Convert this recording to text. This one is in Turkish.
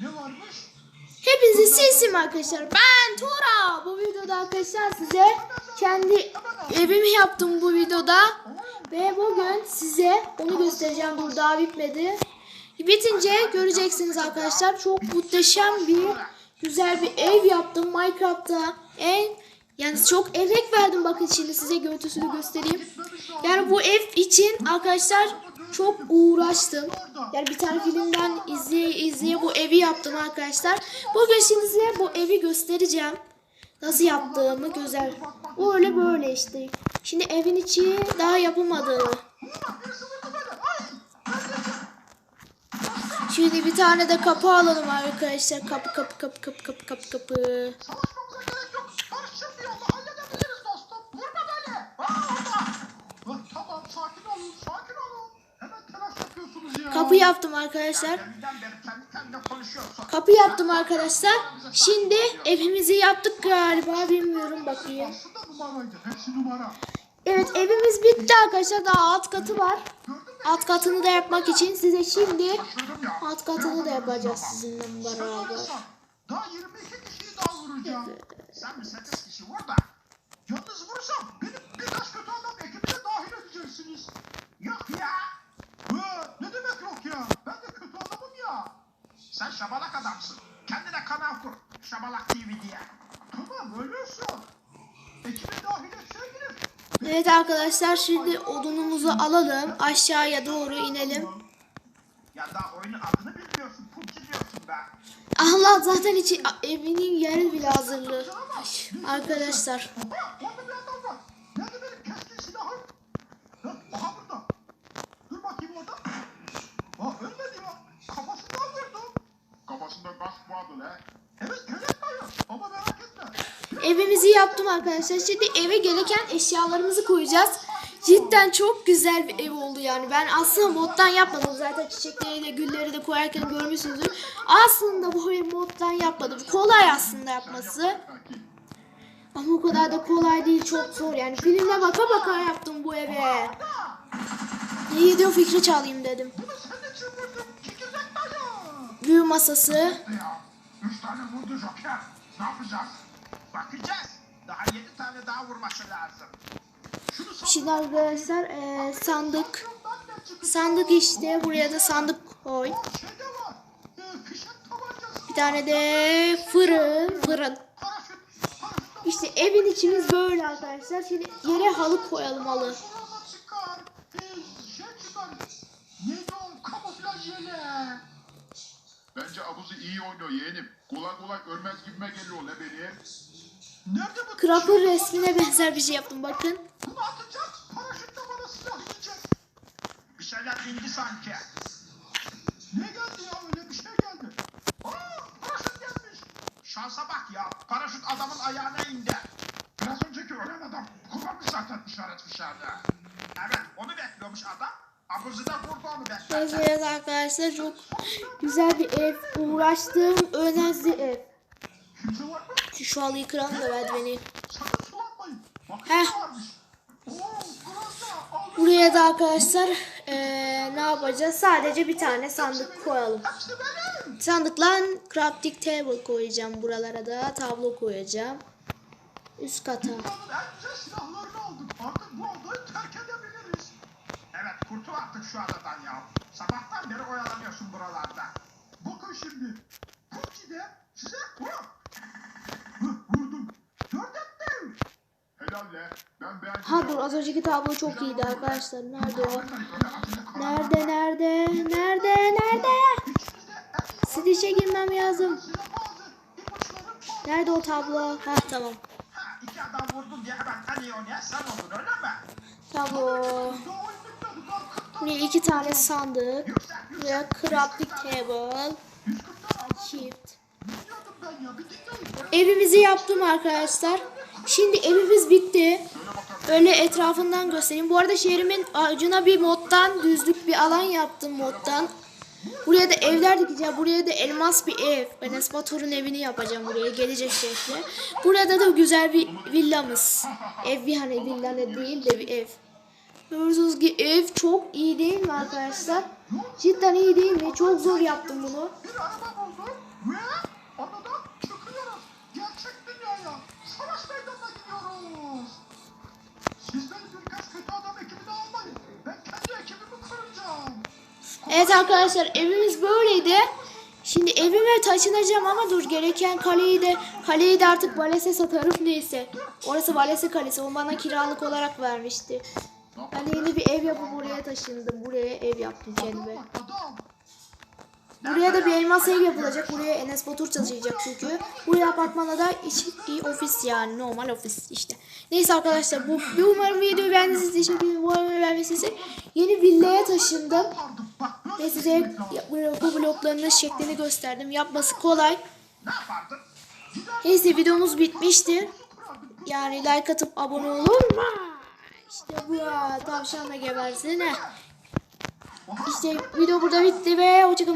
Ne varmış? Hepinize sesim arkadaşlar. Ben Tora. Bu videoda arkadaşlar size kendi evimi yaptım bu videoda. Ve bugün size onu göstereceğim. Dur daha bitmedi. Bitince göreceksiniz arkadaşlar. Çok muhteşem bir güzel bir ev yaptım Minecraft'ta. En yani çok emek verdim bakın şimdi size görüntüsünü göstereyim. Yani bu ev için arkadaşlar çok uğraştım. Yani bir tane filmden izleye izleye bu evi yaptım arkadaşlar. Bugün şimdi size bu evi göstereceğim. Nasıl yaptığımı güzel. Öyle böyle işte. Şimdi evin içi daha yapılmadı. Şimdi bir tane de kapı alalım arkadaşlar. Kapı kapı kapı kapı kapı kapı kapı. Kapı yaptım arkadaşlar. Kapı yaptım arkadaşlar. Şimdi evimizi yaptık galiba bilmiyorum bakayım. Evet evimiz bitti arkadaşlar. Daha alt katı var. Alt katını da yapmak için size şimdi alt katını da yapacağız sizinle beraber. Daha 22 kişiyi daha vuracağım. Sen mi 8 kişi vur. Yalnız vursam benim birkaç kötü adam ekibine dahil edeceksiniz. Yok ya. Hı, ne demek yok ya? Ben de kötü adamım ya. Sen şabalak adamsın. Kendine kanal kur. Şabalak TV diye. Tamam öyle olsun. Ekibe dahil etseydiniz. Evet arkadaşlar şimdi odunumuzu alalım. Aşağıya doğru inelim. Ya daha oyunun adını bilmiyorsun. PUBG diyorsun be. Allah zaten içi evinin yeri bile hazırlı. Arkadaşlar. Aha, orada bir adam var. Nerede benim keskin silahım? Ha, aha burada. Dur bakayım orada. Aa, ölmedi ya. Kafasından vurdum. Kafasında gaz vardı he. Evet, kelek dayı. Ama merak etme. Evimizi yaptım arkadaşlar. Şimdi eve gereken eşyalarımızı koyacağız. Cidden çok güzel bir ev oldu yani. Ben aslında moddan yapmadım. Zaten çiçekleri de gülleri de koyarken görmüşsünüzdür. Aslında bu evi moddan yapmadım. Kolay aslında yapması. Ama o kadar da kolay değil. Çok zor yani. Filmle baka baka yaptım bu eve. İyi diyor fikri çalayım dedim. Büyü masası. Ne yapacağız? Bakacağız. Daha yedi tane daha vurması lazım. Şimdi arkadaşlar eee, sandık. Sandık işte. Buraya da sandık koy. Fişek tabancası. Bir tane de fırın. Fırın. İşte evin içimiz böyle arkadaşlar. Şimdi yere halı koyalım halı. Ee, şey. Bence abuzu iyi oynuyor yeğenim. Kolay kolay ölmez gibime geliyor la Crapper resmine benzer bir şey yaptım bakın. Bunu atacağız. Paraşütle bana silah yiyecek. Bir şeyler indi sanki. Ne geldi ya öyle bir şey geldi. Aa paraşüt gelmiş. Şansa bak ya. Paraşüt adamın ayağına indi. Biraz önceki ölen adam kullanmış zaten işaret fişeğini. Evet onu bekliyormuş adam. Abuzu da vurdu onu beklerken. Evet arkadaşlar çok güzel bir ev. Uğraştığım önemli ev. Şu halıyı kıralım da merdiveni. Heh. Buraya da arkadaşlar eee, ne yapacağız? Sadece bir tane sandık koyalım. Sandıkla crafting table koyacağım. Buralara da tablo koyacağım. Üst kata. Kurtul artık şu adadan ya. Sabahtan beri oyalanıyorsun buralarda. Bakın şimdi. Pupki'de size vur. Ha dur az önceki tablo çok iyiydi arkadaşlar. Nerede o? Nerede nerede? Nerede nerede? Stitch'e girmem lazım. Nerede o tablo? Ha tamam. Tablo. Daha oyun bitmedi. Daha 40 tane. Buraya iki tane sandık. Buraya crafting table. 140 tane aldım. Shift. Evimizi yaptım arkadaşlar. Şimdi evimiz bitti. Öyle etrafından göstereyim. Bu arada şehrimin ucuna bir moddan düzlük bir alan yaptım moddan. Buraya da evler dikeceğim. Buraya da elmas bir ev. Ben Esbator'un evini yapacağım buraya. Gelecek şehre. Burada da güzel bir villamız. Ev bir hani villa değil de bir ev. Görüyorsunuz ki ev çok iyi değil mi arkadaşlar? Cidden iyi değil mi? Çok zor yaptım bunu. Evet arkadaşlar evimiz böyleydi. Şimdi evime taşınacağım ama dur gereken kaleyi de kaleyi de artık Vales'e satarım neyse. Orası Vales'e kalesi. O bana kiralık olarak vermişti. Ben yeni bir ev yapıp buraya taşındım. Buraya ev yaptım kendime. Buraya da bir elmas ev yapılacak. Buraya Enes Batur çalışacak çünkü. Buraya apartmana da iç, i- ofis yani normal ofis işte. Neyse arkadaşlar bu umarım videoyu beğendiyseniz teşekkür ederim. Bu arada. Yeni villaya taşındım. Ve size bu- bloklarının şeklini gösterdim. Yapması kolay. Neyse videomuz bitmiştir. Yani like atıp abone olun. İşte bu ya. Tavşanla gebersene. İşte video burada bitti ve hoşçakalın.